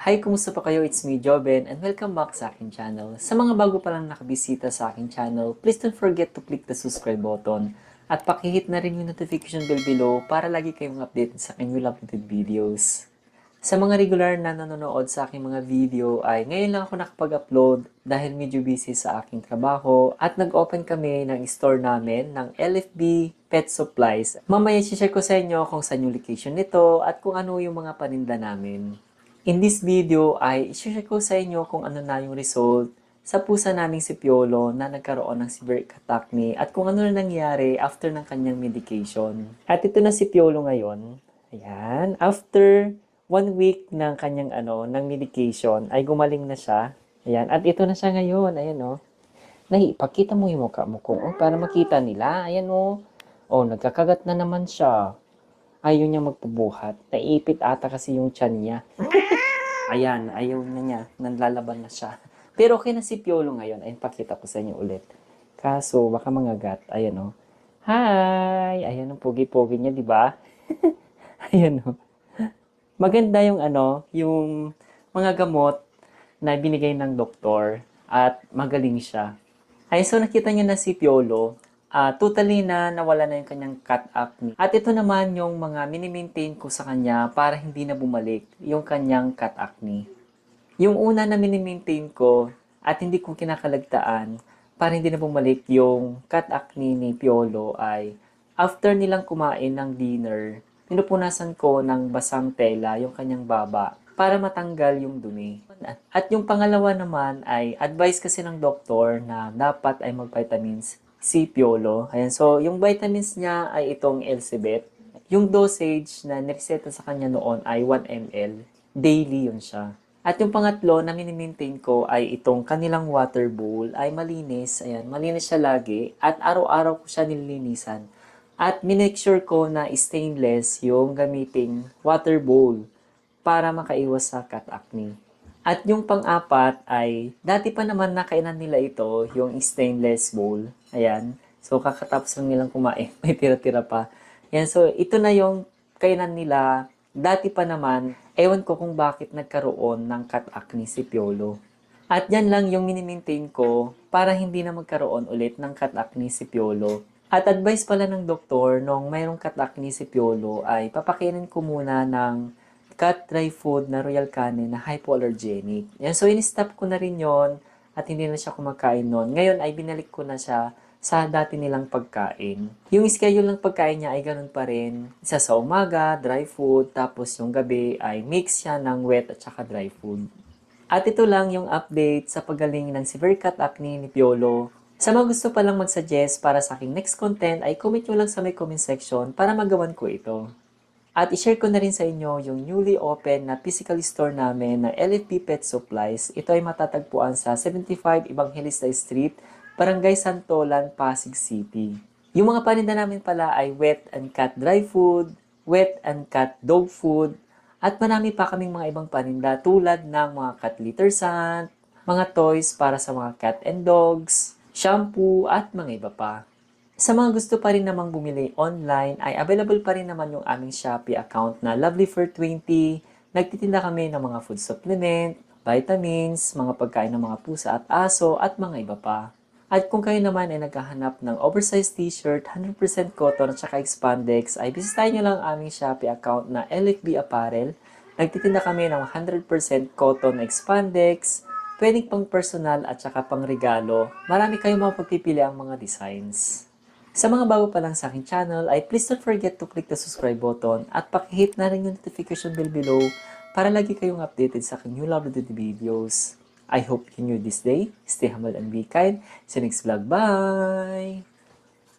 Hi, kumusta pa kayo? It's me, Joben, and welcome back sa aking channel. Sa mga bago pa lang nakabisita sa aking channel, please don't forget to click the subscribe button at pakihit na rin yung notification bell below para lagi kayong updated sa aking new uploaded videos. Sa mga regular na nanonood sa aking mga video ay ngayon lang ako nakapag-upload dahil medyo busy sa aking trabaho at nag-open kami ng store namin ng LFB Pet Supplies. Mamaya share ko sa inyo kung saan yung location nito at kung ano yung mga paninda namin. In this video ay share ko sa inyo kung ano na yung result sa pusa naming si Piolo na nagkaroon ng severe acne at kung ano na nangyari after ng kanyang medication. At ito na si Piolo ngayon. Ayan. After one week ng kanyang ano, ng medication ay gumaling na siya. Ayan. At ito na siya ngayon. Ayan o. Oh. Nahi, pakita mo yung mukha mo kung oh, para makita nila. Ayan o. Oh. oh, nagkakagat na naman siya. Ayaw niya magpabuhat. Naipit ata kasi yung tiyan niya. Ayan, ayaw na niya. Nanlalaban na siya. Pero okay na si Piolo ngayon. Ayun, pakita ko sa inyo ulit. Kaso, baka mangagat. Ayan o. Hi! Ayan ang pogi-pogi niya, di ba? Ayan o. Maganda yung ano, yung mga gamot na binigay ng doktor at magaling siya. Ay, so nakita niyo na si Piolo. Ah, totally na nawala na yung kanyang cat acne. At ito naman yung mga mini-maintain ko sa kanya para hindi na bumalik yung kanyang cat acne. Yung una na mini-maintain ko at hindi ko kinakalagtaan para hindi na bumalik yung cat acne ni Piolo ay after nilang kumain ng dinner, pinupunasan ko ng basang tela yung kanyang baba para matanggal yung dumi. At yung pangalawa naman ay advice kasi ng doktor na dapat ay mag-vitamins si Piolo. Ayan, so yung vitamins niya ay itong Elsebet. Yung dosage na nireseta sa kanya noon ay 1 ml. Daily yun siya. At yung pangatlo na minimaintain ko ay itong kanilang water bowl ay malinis. Ayan, malinis siya lagi. At araw-araw ko siya nililinisan. At minake sure ko na stainless yung gamiting water bowl para makaiwas sa cat acne. At yung pang-apat ay, dati pa naman nakainan nila ito, yung stainless bowl. Ayan. So, kakatapos lang nilang kumain. May tira-tira pa. Yan. So, ito na yung kainan nila. Dati pa naman, ewan ko kung bakit nagkaroon ng cat acne si Piolo. At yan lang yung minimaintain ko para hindi na magkaroon ulit ng cat acne si Piolo. At advice pala ng doktor nung mayroong cat acne si Piolo ay papakainin ko muna ng cat dry food na royal canin na hypoallergenic. Yan, so in-stop ko na rin yon at hindi na siya kumakain noon. Ngayon ay binalik ko na siya sa dati nilang pagkain. Yung schedule ng pagkain niya ay ganun pa rin. Isa sa umaga, dry food, tapos yung gabi ay mix siya ng wet at saka dry food. At ito lang yung update sa pagaling ng severe cat acne ni Piolo. Sa mga gusto pa lang mag-suggest para sa aking next content ay comment nyo lang sa may comment section para magawan ko ito. At i-share ko na rin sa inyo yung newly open na physical store namin na LFP Pet Supplies. Ito ay matatagpuan sa 75 Evangelista Street, Barangay Santolan, Pasig City. Yung mga paninda namin pala ay wet and cat dry food, wet and cat dog food, at marami pa kaming mga ibang paninda tulad ng mga cat litter scent, mga toys para sa mga cat and dogs, shampoo, at mga iba pa. Sa mga gusto pa rin namang bumili online, ay available pa rin naman yung aming Shopee account na Lovely for 20. Nagtitinda kami ng mga food supplement, vitamins, mga pagkain ng mga pusa at aso, at mga iba pa. At kung kayo naman ay naghahanap ng oversized t-shirt, 100% cotton at saka expandex, ay bisitahin nyo lang ang aming Shopee account na LFB Apparel. Nagtitinda kami ng 100% cotton na expandex, pwedeng pang personal at saka pang regalo. Marami kayong mapagpipili ang mga designs. Sa mga bago pa lang sa aking channel ay please don't forget to click the subscribe button at pakihit na rin yung notification bell below para lagi kayong updated sa aking new uploaded videos. I hope you enjoy this day. Stay humble and be kind. You next vlog. Bye!